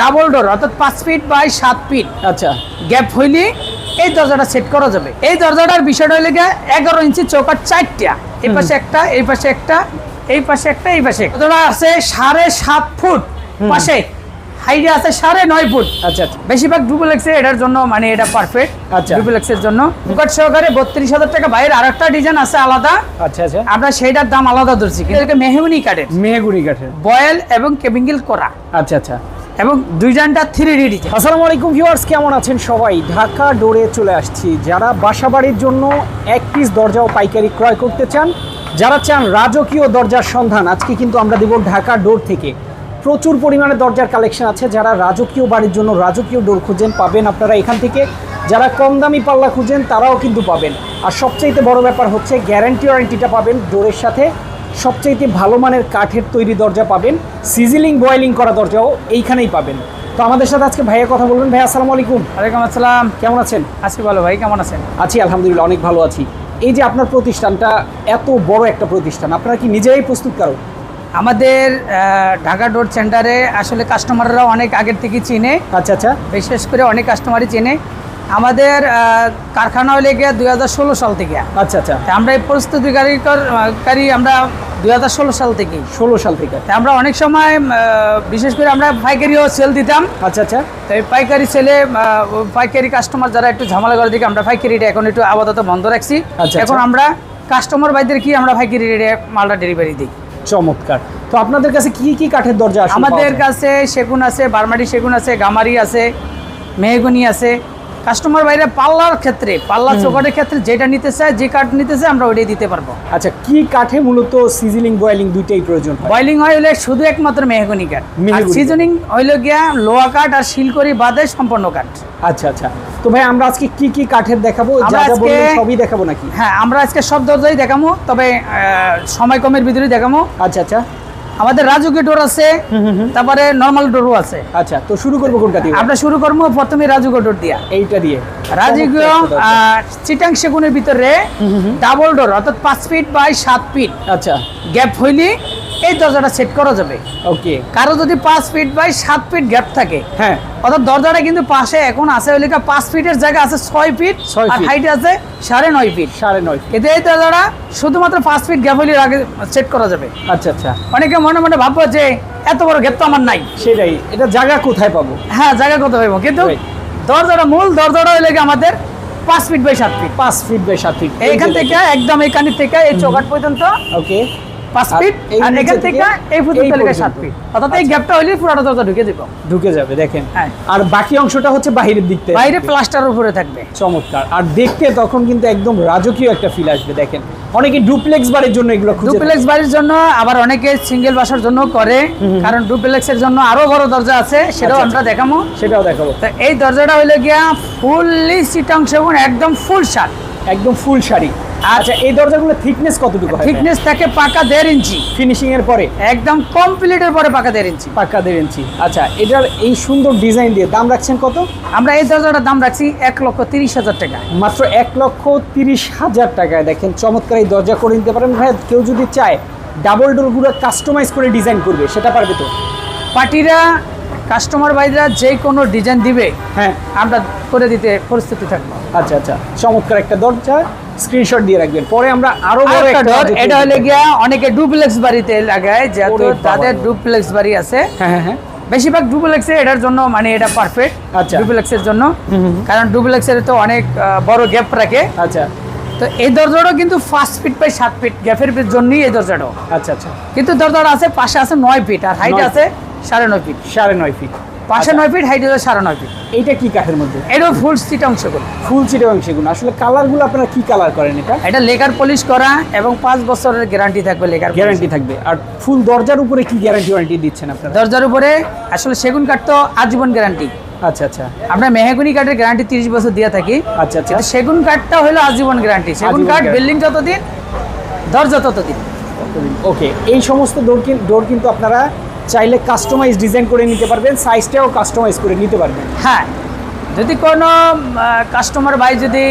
Double door অর্থাৎ পাঁচ feet by সাত ফিট। আচ্ছা। গ্যাপ হইলে এই দরজাটা সেট করা যাবে। এই দরজাটার বিষয়টা হইলে গিয়ে এগারো ইঞ্চি চৌকাট চারটা। এই পাশে একটা এই পাশে একটা এই পাশে একটা এই পাশে আছে সাড়ে সাত ফুট পাশে। হাইডে আছে সাড়ে নয় ফুট। আচ্ছা আচ্ছা। বেশিরভাগ ডুপ্লেক্সে এটার জন্য মানে এটা পারফেক্ট আচ্ছা। ডুপ্লেক্সের জন্য। মুকাট সহকারে বত্রিশ হাজার টাকা। বাইরের আর একটা ডিজাইন আছে আলাদা। আচ্ছা আচ্ছা। আমরা সেইটার দাম আলাদা ধরছি কিন্তু মেহগুনি কাঠের। মেহগুনি কাঠের। বয়েল এবং কেবিঙ্গিল করা। আচ্ছা আচ্ছা। এবং দুইজনটা থ্রি ডি ডিজাইন আসসালামু আলাইকুম ভিউয়ার্স কেমন আছেন সবাই? ঢাকা ডোরে চলে আসছি। যারা বাসাবাড়ির জন্য এক পিস দরজা ও পাইকারি ক্রয় করতে চান, যারা চান রাজকীয় দরজার সন্ধান, আজকে কিন্তু আমরা দেব ঢাকা ডোর থেকে। প্রচুর পরিমাণে দরজার কালেকশন আছে। যারা রাজকীয় বাড়ির জন্য রাজকীয় ডোর খুঁজেন, পাবেন আপনারা এখান থেকে। যারা কম দামি পাল্লা খুঁজেন, তারাও কিন্তু পাবেন। আর সবচাইতে বড় ব্যাপার হচ্ছে গ্যারান্টি ওয়ারেন্টিটা পাবেন ডোরের সাথে। সবচাইতে ভালো মানের কাঠের তৈরি দরজা পাবেন। সিজিলিং বয়েলিং করা দরজাও এইখানেই পাবেন। তো আমাদের সাথে আজকে ভাইয়া কথা বলবেন। ভাই আসসালামু আলাইকুম। ওয়ালাইকুম আসসালাম। কেমন আছেন? আছি ভালো ভাই। কেমন আছেন? আছি আলহামদুলিল্লাহ অনেক ভালো আছি। এই যে আপনার প্রতিষ্ঠানটা এত বড় একটা প্রতিষ্ঠান আপনারা কি নিজেরাই প্রস্তুতকারক আমাদের আহ, ঢাকা ডোর সেন্টারে আসলে কাস্টমাররা অনেক আগের থেকে চিনে। আচ্ছা আচ্ছা। বিশেষ করে অনেক কাস্টমারই চেনে। আমাদের কারখানা হলে গিয়ে দুই হাজার ষোলো সাল থেকে। আচ্ছা আচ্ছা। আমরা এই প্রস্তুতিকারী কারী আমরা দুই হাজার ষোলো সাল থেকে। ষোলো সাল থেকে। তা আমরা অনেক সময় বিশেষ করে আমরা পাইকারিও সেল দিতাম। আচ্ছা আচ্ছা। তো এই পাইকারি সেলে পাইকারি কাস্টমার যারা একটু ঝামেলা করে দিকে আমরা পাইকারিটা এখন একটু আপাতত বন্ধ রাখছি। আচ্ছা, এখন আচ্ছা। আমরা কাস্টমার বাইদের কি আমরা পাইকারি রেটে মালটা ডেলিভারি দিই? চমৎকার। তো আপনাদের কাছে কি কি কাঠের দরজা আমাদের কাছে সেগুন আছে বারমাটি সেগুন আছে গামারি আছে মেহগুনি আছে কাস্টমার বাইরে পাল্লার ক্ষেত্রে পাল্লা চোকাটের ক্ষেত্রে যেটা নিতে চায় যে কাঠ নিতে চায় আমরা ওইটাই দিতে পারব। আচ্ছা কি কাঠে মূলত সিজিলিং বয়েলিং দুইটাই প্রয়োজন বয়লিং হয় হলে শুধু একমাত্র মেহগুনি কাঠ। সিজনিং হইল গিয়া লোহা কাঠ আর শিলকরি বাদে সম্পন্ন কাঠ। আচ্ছা আচ্ছা। তো ভাই আমরা আজকে কি কি কাঠের দেখাবো? যা যা বললেন সবই দেখাবো নাকি? হ্যাঁ আমরা আজকে সব দরজাই দেখাবো তবে সময় কমের ভিতরে দেখাবো আচ্ছা আচ্ছা। আমাদের রাজুকি ডোর আছে তারপরে নর্মাল ডোরও আছে। আচ্ছা তো শুরু করব কোনটা দিয়ে? আমরা শুরু করব প্রথমে রাজুকি ডোর দিয়া। এইটা দিয়ে। রাজকীয়। চিটাং সেগুনের ভিতরে ডাবল ডোর অর্থাৎ পাঁচ ফিট বাই সাত ফিট আচ্ছা। গ্যাপ হইলে এই দরজাটা সেট করা যাবে। ওকে কারও যদি পাঁচ ফিট বাই সাত ফিট গ্যাপ থাকে হ্যাঁ। অর্থাৎ দরজাটা কিন্তু পাশে এখন আছে হইলে গিয়ে পাঁচ ফিটের জায়গা আছে ছয় ফিট আর হাইট আছে সাড়ে নয় ফিট সাড়ে নয় কিন্তু এই দরজাটা শুধুমাত্র পাঁচ ফিট গ্যাপ হইলে আগে সেট করা যাবে। আচ্ছা আচ্ছা। অনেকে মনে মনে ভাববো যে এত বড় গ্যাপ তো আমার নাই। সেটাই। এটা জায়গা কোথায় পাবো? হ্যাঁ জায়গা কত হইব কিন্তু দরজাটা মূল দরজাটা হইলে গিয়ে আমাদের পাঁচ ফিট বাই সাত ফিট পাঁচ ফিট বাই সাত ফিট এইখান থেকে একদম এইখান থেকে এই চৌকাট পর্যন্ত। ওকে পাঁচ আর ফিট আর এখান থেকে এই এই লেগে সাত ফিট। অর্থাৎ এই গ্যাপটা হইলে পুরোটা দরজা ঢুকে দিব ঢুকে যাবে দেখেন। হ্যাঁ। আর বাকি অংশটা হচ্ছে বাহিরের দিক থেকে। বাইরে প্লাস্টার উপরে থাকবে। চমৎকার। আর দেখতে তখন কিন্তু একদম রাজকীয় একটা ফিল আসবে দেখেন। অনেকে ডুপ্লেক্স বাড়ির জন্য এগুলো খুঁজে ডুপ্লেক্স বাড়ির জন্য আবার অনেকে সিঙ্গেল বাসার জন্য করে কারণ ডুপ্লেক্সের জন্য আরও বড় দরজা আছে সেটাও আচ্ছা, আমরা দেখাবো। সেটাও দেখাবো। তো এই দরজাটা হইলে গিয়া ফুললি সিটাং সেগুন একদম ফুল শার্ট একদম ফুল শাড়ি। আচ্ছা এই দরজাগুলো থিকনেস কতটুকু হয়? থিকনেস থাকে পাকা দেড় ইঞ্চি। ফিনিশিং এর পরে? একদম কমপ্লিটের পরে পাকা দেড় ইঞ্চি। পাক্কা দেড় ইঞ্চি। আচ্ছা এটার এই সুন্দর ডিজাইন দিয়ে দাম রাখছেন কত? আমরা এই দরজাটার দাম রাখছি এক লক্ষ তিরিশ হাজার টাকা মাত্র এক লক্ষ তিরিশ হাজার টাকায়। দেখেন চমৎকার এই দরজা করে নিতে পারেন। ভাই কেউ যদি চায় ডাবল ডোরগুলো কাস্টমাইজ করে ডিজাইন করবে সেটা পারবে তো? পার্টিরা কাস্টমার বাইরা যে কোনো ডিজাইন দিবে হ্যাঁ। আমরা করে দিতে পরিস্থিতি থাকব। আচ্ছা আচ্ছা চমৎকার একটা দরজা। স্ক্রিনশট দিয়ে রাখবেন। পরে আমরা আরও বড় একটা ডোর, এটা হলে গিয়া অনেকে ডুপ্লেক্স বাড়িতে লাগায় যেহেতু তাদের ডুপ্লেক্স বাড়ি আছে। হ্যাঁ হ্যাঁ হ্যাঁ। বেশিরভাগ ডুপ্লেক্সে এটার জন্য মানে এটা পারফেক্ট আচ্ছা। ডুপ্লেক্সের জন্য। কারণ ডুপ্লেক্সের তো অনেক বড় গ্যাপ রাখে। আচ্ছা। তো এই দরজাটাও কিন্তু পাঁচ ফিট বাই সাত ফিট গ্যাপের জন্যই এই দরজাটাও আচ্ছা আচ্ছা। কিন্তু দরজাটা আছে পাশে আছে নয় ফিট আর হাইট আছে সাড়ে নয় ফিট সাড়ে নয় ফিট পাশে আচ্ছা, নয় ফিট হাইট আছে সাড়ে নয় ফিট। এইটা কি কাঠের মধ্যে? এটাও ফুল সিট অংশ করে ফুল চিটে অংশগুলো। আসলে কালারগুলো আপনারা কি কালার করেন এটা? এটা লেকার পলিশ করা এবং পাঁচ বছরের গ্যারান্টি থাকবে লেকার গ্যারান্টি থাকবে। আর ফুল দরজার উপরে কি গ্যারান্টি ওয়ারেন্টি দিচ্ছেন আপনারা? দরজার উপরে আসলে সেগুন কাঠ তো আজীবন গ্যারান্টি আচ্ছা আচ্ছা। আমরা মেহগুনি কাঠের গ্যারান্টি তিরিশ বছর দিয়ে থাকি। আচ্ছা আচ্ছা। সেগুন কাঠটা হলো আজীবন গ্যারান্টি সেগুন কাঠ। বিল্ডিং যতদিন দরজা ততদিন। ওকে এই সমস্ত ডোর ডোর কিন্তু আপনারা চাইলে কাস্টমাইজ ডিজাইন করে নিতে পারবেন সাইজটাও কাস্টমাইজ করে নিতে পারবেন। হ্যাঁ যদি কোনো কাস্টমার ভাই যদি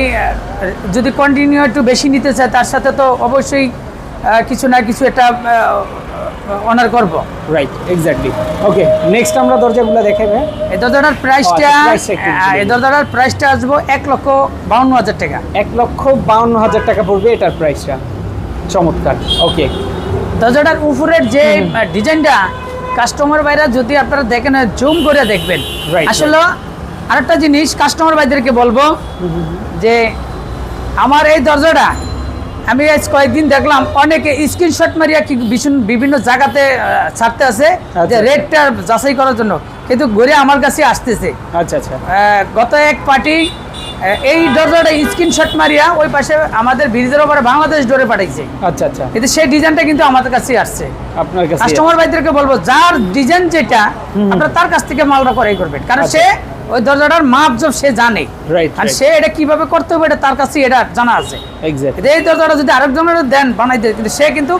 যদি কন্টিনিউ একটু বেশি নিতে চায় তার সাথে তো অবশ্যই কিছু না কিছু একটা অনার করব। রাইট এক্স্যাক্টলি ওকে নেক্সট আমরা দরজাগুলো দেখাবে এই দরজাটার প্রাইসটা এই দরজাটার প্রাইসটা আসব এক লক্ষ বাউন্ন হাজার টাকা। এক লক্ষ বাউন্ন হাজার টাকা পড়বে এটার প্রাইসটা চমৎকার ওকে দরজাটার উপরের যে ডিজাইনটা কাস্টমার বাইরা যদি আপনারা দেখেন জুম করে দেখবেন। আসলে আরেকটা জিনিস কাস্টমার ভাইদেরকে বলব যে আমার এই দরজাটা আমি আজ কয়েকদিন দেখলাম অনেকে স্ক্রিনশট মারিয়া কি বিভিন্ন জায়গাতে ছাড়তে আছে যে আচ্ছা। রেটটা যাচাই করার জন্য। কিন্তু ঘুরে আমার কাছে আসতেছে। আচ্ছা আচ্ছা। গত এক পার্টি এই দরজাটা স্ক্রিনশট মারিয়া ওই পাশে আমাদের ব্রিজের ওপরে বাংলাদেশ ডোরে পাঠাইছে। আচ্ছা আচ্ছা। কিন্তু সেই ডিজাইনটা কিন্তু আমাদের কাছে আসছে। আপনার কাছে কাস্টমার ভাইদেরকে বলব যার ডিজাইন যেটা আপনারা তার কাছ থেকে মালটা করাই করবেন। কারণ আচ্ছা। সে ওই দরজাটার মাপ জব সে জানে। আর সে এটা কীভাবে করতে হবে এটা তার কাছে এটা জানা আছে। এই দরজাটা যদি আরেকজনের দেন বানাই দেয় কিন্তু সে কিন্তু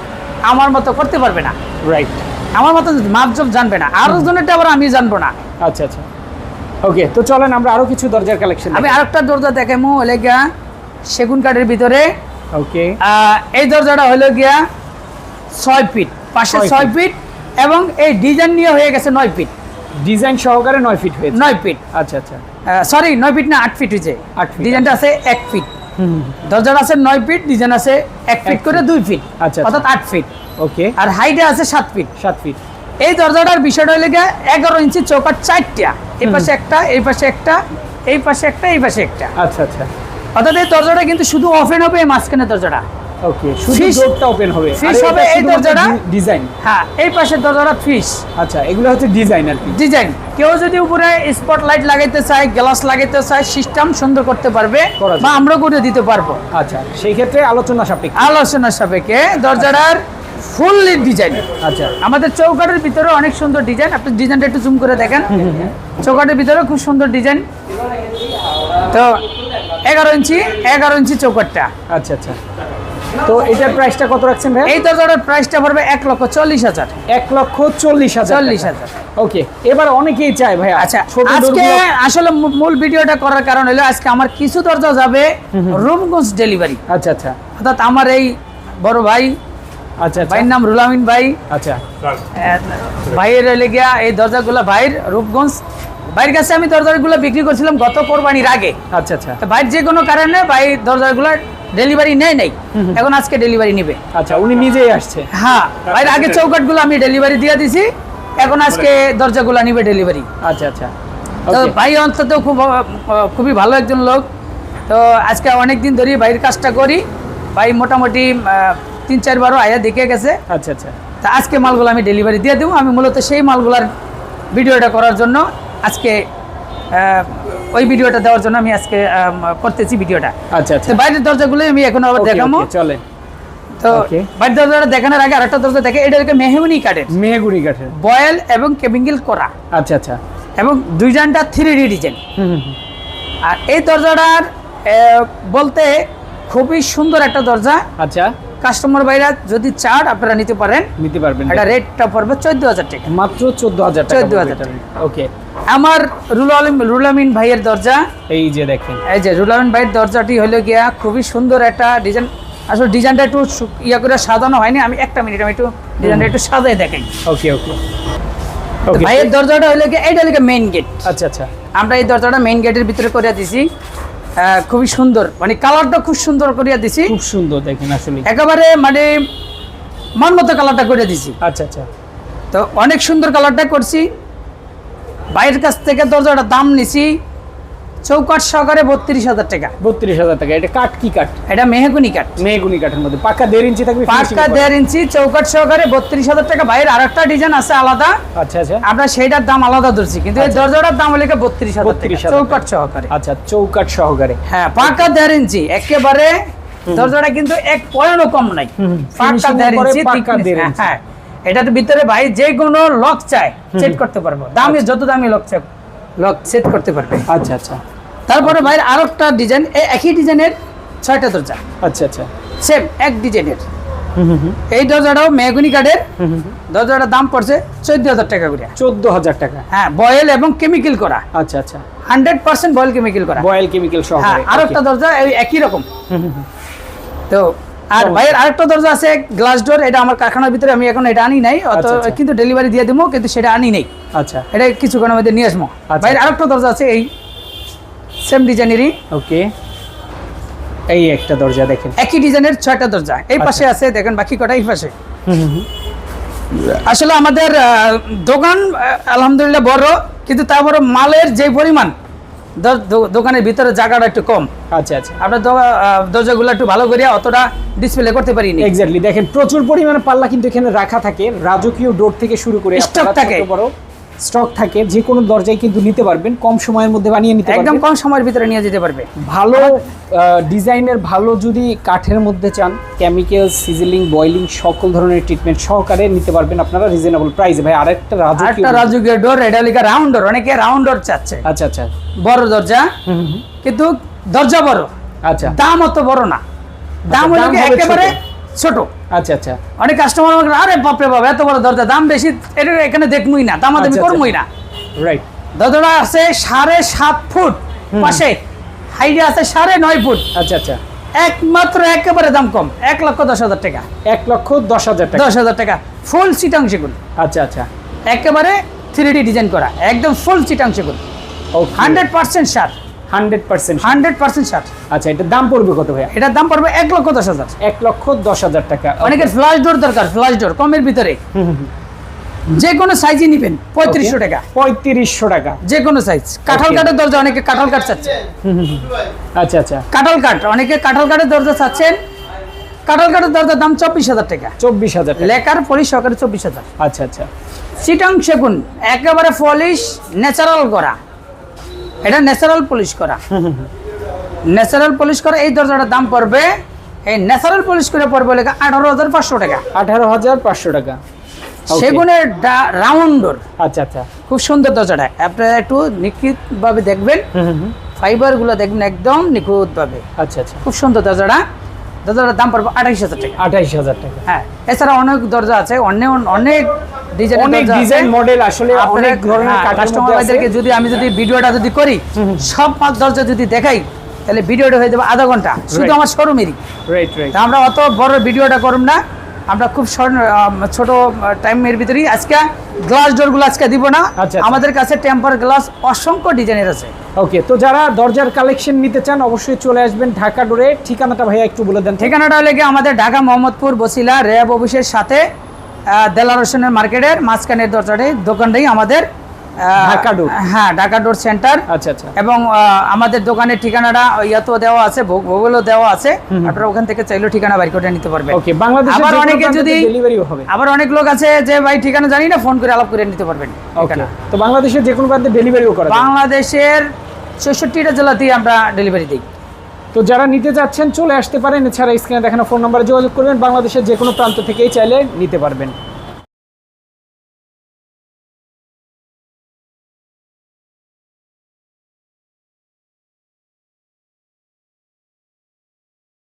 আমার মতো করতে পারবে না। রাইট আমার মতো মাপ জব জানবে না আর জনেরটা আবার আমি জানব না। আচ্ছা আচ্ছা। ওকে তো চলেন আমরা আরও কিছু দরজার কালেকশন আমি আরেকটা দরজা দেখামো হলে গিয়া সেগুন কাঠের ভিতরে। ওকে এই দরজাটা হলো গিয়া ছয় ফিট পাশে ছয় ফিট। এবং এই ডিজাইন নিয়ে হয়ে গেছে নয় ফিট। ডিজাইন সহকারে নয় ফিট হয়েছে। নয় ফিট। আচ্ছা আচ্ছা। সরি নয় ফিট না আট ফিট হয়েছে। ডিজাইনটা আছে এক ফিট। হুম দরজাটা আছে নয় ফিট ডিজাইন আছে এক ফিট করে দুই ফিট। আচ্ছা, আচ্ছা। অর্থাৎ আট ফিট। ওকে আর হাইটে আছে সাত ফিট। সাত ফিট। এই দরজাটার বিষয়টা হলে গিয়ে এগারো ইঞ্চি চৌকাট চারটা। এই পাশে একটা এই পাশে একটা এই পাশে একটা এই পাশে একটা। আচ্ছা আচ্ছা। অর্থাৎ এই দরজাটা কিন্তু শুধু ওপেন হবে এই মাঝখানে দরজাটা। ওকে শুধু ডোরটা ওপেন হবে। fish হবে এই দরজাটা? ডিজাইন হ্যাঁ এই পাশে দরজাটা ফিস আচ্ছা এগুলো হচ্ছে ডিজাইন আর কি। ডিজাইন কেউ যদি উপরে স্পট লাইট লাগাইতে চায় গ্লাস লাগাইতে চায় সিস্টেম সুন্দর করতে পারবে বা আমরা করে দিতে পারব। আচ্ছা সেই ক্ষেত্রে আলোচনা সাপেক্ষে। আলোচনা সাপেক্ষে দরজাটার ফুললি ডিজাইন আচ্ছা। আমাদের চৌকাটের ভিতরে অনেক সুন্দর ডিজাইন আপনি ডিজাইনটা একটু জুম করে দেখেন। চৌকাটের ভিতরে খুব সুন্দর ডিজাইন তো এগারো ইঞ্চি এগারো ইঞ্চি চৌকাটটা আচ্ছা আচ্ছা। তো এটার প্রাইসটা কত রাখছেন ভাই? এই দরজাটার প্রাইসটা পড়বে এক লক্ষ চল্লিশ হাজার। এক লক্ষ চল্লিশ হাজার চল্লিশ হাজার। ওকে এবার অনেকেই চায় ভাই আচ্ছা আজকে আসলে মূল ভিডিওটা করার কারণ হলো আজকে আমার কিছু দরজা যাবে রুমগঞ্জ ডেলিভারি আচ্ছা আচ্ছা। অর্থাৎ আমার এই বড় ভাই আচ্ছা আচ্ছা। ভাইয়ের নাম রুলামিন ভাই। আচ্ছা। ভাইয়ের হলে গিয়া এই দরজাগুলো ভাইয়ের রূপগঞ্জ ভাইয়ের কাছে আমি দরজাগুলো বিক্রি করছিলাম গত কোরবানির আগে। আচ্ছা আচ্ছা। তো ভাইয়ের যে কোনো কারণে ভাই দরজাগুলো ডেলিভারি নেয় নাই। এখন আজকে ডেলিভারি নেবে। আচ্ছা উনি নিজেই আসছে। হ্যাঁ ভাইয়ের আগে চৌকাটগুলো আমি ডেলিভারি দিয়ে দিছি। এখন আজকে দরজাগুলো নিবে ডেলিভারি। আচ্ছা আচ্ছা। তো. ভাই অন্তত খুব খুবই ভালো একজন লোক। তো আজকে অনেক দিন ধরেই ভাইয়ের কাজটা করি। ভাই মোটামুটি তিন চারবারও আয়া দেখে গেছে। আচ্ছা আচ্ছা। তা আজকে মালগুলো আমি ডেলিভারি দিয়ে দেবো। আমি মূলত সেই মালগুলার ভিডিওটা করার জন্য আজকে ওই ভিডিওটা দেওয়ার জন্য আমি আজকে করতেছি ভিডিওটা। আচ্ছা আচ্ছা। বাইরের দরজাগুলো আমি এখন আবার দেখাবো চলে। তো বাইরের দরজাটা দেখানোর আগে আরেকটা দরজা দেখে মেহগুনি কাঠের। বয়েল এবং কেবিঙ্গিল করা। আচ্ছা আচ্ছা। এবং দুইজনটা থ্রি ডি ডিজাইন। আর এই দরজাটার বলতে খুবই সুন্দর একটা দরজা। আচ্ছা। কাস্টমার বাইরা যদি চান আপনারা নিতে পারেন। নিতে পারবেন। এটা রেটটা পড়বে চোদ্দ হাজার টাকা। মাত্র চোদ্দ হাজার 14,000 টাকা। ওকে আমার রুলালিম রুলামিন ভাইয়ের দরজা। এই যে দেখেন। এই যে রুলামিন ভাইয়ের দরজাটি হলো গিয়া খুবই সুন্দর একটা ডিজাইন আসলে ডিজাইনটা একটু ইয়া করে সাজানো হয়নি আমি একটা মিনিট আমি একটু ডিজাইনটা একটু সাজাই দেখাই। ওকে ওকে ওকে ভাইয়ের দরজাটা হলো গিয়ে এইটা হলো মেইন গেট আচ্ছা আচ্ছা। আমরা এই দরজাটা মেইন গেটের ভিতরে করে দিছি। খুবই সুন্দর। মানে কালারটা খুব সুন্দর করিয়া দিছি। খুব সুন্দর দেখেন আসলে। একেবারে মানে মন মতো কালারটা করে দিছি। আচ্ছা আচ্ছা। তো অনেক সুন্দর কালারটা করছি। বাইরের কাছ থেকে দরজাটা দাম নিছি। চৌকাট সহকারে বত্রিশ হাজার টাকা। বত্রিশ হাজার টাকা। এটা কাঠ কি কাঠ? এটা মেহগুনি কাঠ। মেহগুনি কাঠের মধ্যে। পাকা দেড় ইঞ্চি থাকবে করা। দেড় ইঞ্চি চৌকাট সহকারে বত্রিশ হাজার টাকা। বাইরের আর একটা ডিজাইন আছে আলাদা। আচ্ছা আচ্ছা। আমরা সেইটার দাম আলাদা ধরছি কিন্তু এই আচ্ছা। দরজাটার দাম হলে বত্রিশ হাজার চৌকাট সহকারে। আচ্ছা চৌকাঠ সহকারে। হ্যাঁ পাকা দেড় ইঞ্চি। একেবারে দরজাটা কিন্তু এক পয়েন্টও কম নাই। পাকা দেড় ইঞ্চি পাকা দেড় হ্যাঁ, ইঞ্চি। হ্যাঁ। এটার ভিতরে ভাই যে কোনো লক চাই সেট করতে পারব। দামি যত দামি লক চাই লক সেট করতে পারবে। আচ্ছা আচ্ছা। তারপরে ভাই আরও একটা ডিজাইন একই ডিজাইনের ছয়টা দরজা। আচ্ছা আচ্ছা। সেম এক ডিজাইনের এই দরজাটাও মেগুনি কাঠের। দরজাটার দাম পড়ছে চোদ্দ হাজার টাকা করে। চোদ্দ হাজার টাকা। হ্যাঁ বয়েল এবং কেমিক্যাল করা। আচ্ছা আচ্ছা। হান্ড্রেড পার্সেন্ট বয়েল কেমিক্যাল করা। বয়েল কেমিক্যাল হ্যাঁ আর একটা দরজা এই একই রকম। তো আর ভাইয়ের আরেকটা দরজা আছে গ্লাস ডোর এটা আমার কারখানার ভিতরে আমি এখন এটা আনি নাই অত আচ্ছা, আচ্ছা। কিন্তু ডেলিভারি দিয়ে দেবো কিন্তু সেটা আনি নাই। আচ্ছা। এটা কিছুক্ষণের মধ্যে নিয়ে আসব। আচ্ছা। ভাইয়ের আরেকটা দরজা আছে এই সেম ডিজাইনেরই। ওকে। এই একটা দরজা দেখেন। একই ডিজাইনের ছয়টা দরজা। এই পাশে আছে দেখেন বাকি কটা এই পাশে। আসলে আমাদের দোকান আলহামদুলিল্লাহ বড় কিন্তু তারপরে মালের যে পরিমাণ দোকানের ভিতরে জায়গাটা একটু কম। আচ্ছা আচ্ছা। আহ, দরজাগুলো একটু ভালো করে অতটা ডিসপ্লে করতে পারিনি। এক্স্যাক্টলি দেখেন প্রচুর পরিমাণে পাল্লা কিন্তু এখানে রাখা থাকে। রাজকীয় ডোর থেকে শুরু করে ছোট থাকে। বড় স্টক থাকে যে কোনো দরজায় কিন্তু নিতে পারবেন কম সময়ের মধ্যে বানিয়ে নিতে একদম কম সময়ের ভিতরে নিয়ে যেতে পারবে। ভালো ডিজাইনের ভালো যদি কাঠের মধ্যে চান কেমিক্যাল সিজলিং বয়লিং সকল ধরনের ট্রিটমেন্ট সহকারে নিতে পারবেন আপনারা রিজনেবল প্রাইস ভাই আরেকটা রাজকীয় রাজকীয় ডোর এটা লিখা রাউন্ড ডোর অনেকে রাউন্ড ডোর চাচ্ছে। আচ্ছা আচ্ছা। বড় দরজা। কিন্তু দরজা বড়। আচ্ছা। দাম অত বড় না। দাম দাম হলো একেবারে ছোট। আচ্ছা আচ্ছা। অনেক কাস্টমার আমাকে আরে বাপরে বাপ এত বড় দরজা দাম বেশি এটা এখানে দেখবই না দাম আমি আচ্ছা, করবই না। রাইট দরজাটা আছে সাড়ে সাত ফুট পাশে। হাইটে আছে সাড়ে নয় ফুট। আচ্ছা আচ্ছা। একমাত্র একেবারে দাম কম এক লক্ষ দশ হাজার টাকা। এক লক্ষ দশ হাজার টাকা। দশ হাজার টাকা। ফুল চিটাং সেগুন আচ্ছা আচ্ছা। একেবারে থ্রি ডি ডিজাইন করা একদম ফুল চিটাং সেগুন hundred percent sir hundred percent hundred percent sir আচ্ছা এটার দাম পড়বে কত ভাইয়া? এটার দাম পড়বে এক লক্ষ দশ হাজার। এক লক্ষ দশ হাজার টাকা অনেকের ফ্লাশ ডোর দরকার ফ্লাশ ডোর কমের ভিতরে। হুম, হুম, হুম। যে কোনো সাইজই নিবেন পঁয়ত্রিশশো টাকা। পঁয়ত্রিশশো টাকা। যে কোনো সাইজ কাঁঠাল কাঠের দরজা অনেকে কাঁঠাল কাঠ চাচ্ছে। আচ্ছা আচ্ছা। কাঁঠাল কাঠ অনেকে কাঁঠাল কাঠের দরজা চাচ্ছেন। কাঁঠাল কাঠের দরজার দাম চব্বিশ হাজার টাকা। চব্বিশ হাজার লেকার পলিশ সহকারে চব্বিশ হাজার। আচ্ছা আচ্ছা। চিটাং সেগুন একেবারে পলিশ ন্যাচারাল করা এটা ন্যাচারাল পলিশ করা। ন্যাচারাল পলিশ করা এই দরজাটার দাম পড়বে এই ন্যাচারাল পলিশ করে পড়বে লেখা আঠারো হাজার পাঁচশো টাকা। আঠারো হাজার পাঁচশো টাকা. সেগুনের রাউন্ড ডোর আচ্ছা আচ্ছা। খুব সুন্দর দরজাটা। আপনারা একটু নিখুঁত ভাবে দেখবেন। ফাইবারগুলো দেখবেন একদম নিখুঁত ভাবে আচ্ছা আচ্ছা। খুব সুন্দর দরজাটা। দরজাটার দাম পড়বে আঠাইশ হাজার টাকা। আঠাইশ হাজার টাকা। হ্যাঁ এছাড়া অনেক দরজা আছে অনেক অনেক অনেক ডিজাইন মডেল আসলে অনেক ধরনের কাঠের কাস্টমার মধ্যে আছে। ভাইদেরকে যদি আমি যদি ভিডিওটা যদি করি সব পাঁচ দরজা যদি দেখাই তাহলে ভিডিওটা হয়ে যাবে আধা ঘণ্টা। শুধু আমার শোরুমেরই অত বড় ভিডিওটা করুম না। আমরা খুব ছোট টাইমের ভিতরেই আজকে গ্লাস ডোরগুলো আজকে দিব না। আচ্ছা, আচ্ছা। আমাদের কাছে টেম্পার গ্লাস অসংখ্য ডিজাইনের আছে। ওকে তো যারা দরজার কালেকশন নিতে চান অবশ্যই চলে আসবেন ঢাকা ডোরে ঠিকানাটা ভাইয়া একটু বলে দেন ঠিকানাটা হলে আমাদের ঢাকা মোহাম্মদপুর বসিলা র্যাব অফিসের সাথে দেলার মার্কেটের মাঝখানের দরজাটি দোকানটাই আমাদের ঢাকা ডোর। হ্যাঁ ঢাকা ডোর সেন্টার আচ্ছা আচ্ছা। এবং আমাদের দোকানের ঠিকানাটা ইয়াতেও দেওয়া আছে ভূগোলও দেওয়া আছে। আপনারা ওখান থেকে চাইলেও ঠিকানা বাইর করে নিতে পারবেন। ওকে বাংলাদেশে আবার অনেকে যদি ডেলিভারিও হবে। আবার অনেক লোক আছে যে ভাই ঠিকানা জানি না ফোন করে আলাপ করে নিতে পারবেন। ওকে তো বাংলাদেশের যে কোনো প্রান্তে ডেলিভারিও করা বাংলাদেশের চৌষট্টিটা জেলাতেই আমরা ডেলিভারি দিই। তো যারা নিতে যাচ্ছেন, চলে আসতে পারেন। এছাড়া স্ক্রিনে দেখানো ফোন নাম্বারে যোগাযোগ করবেন। বাংলাদেশের যে কোনো প্রান্ত থেকেই চাইলে নিতে পারবেন।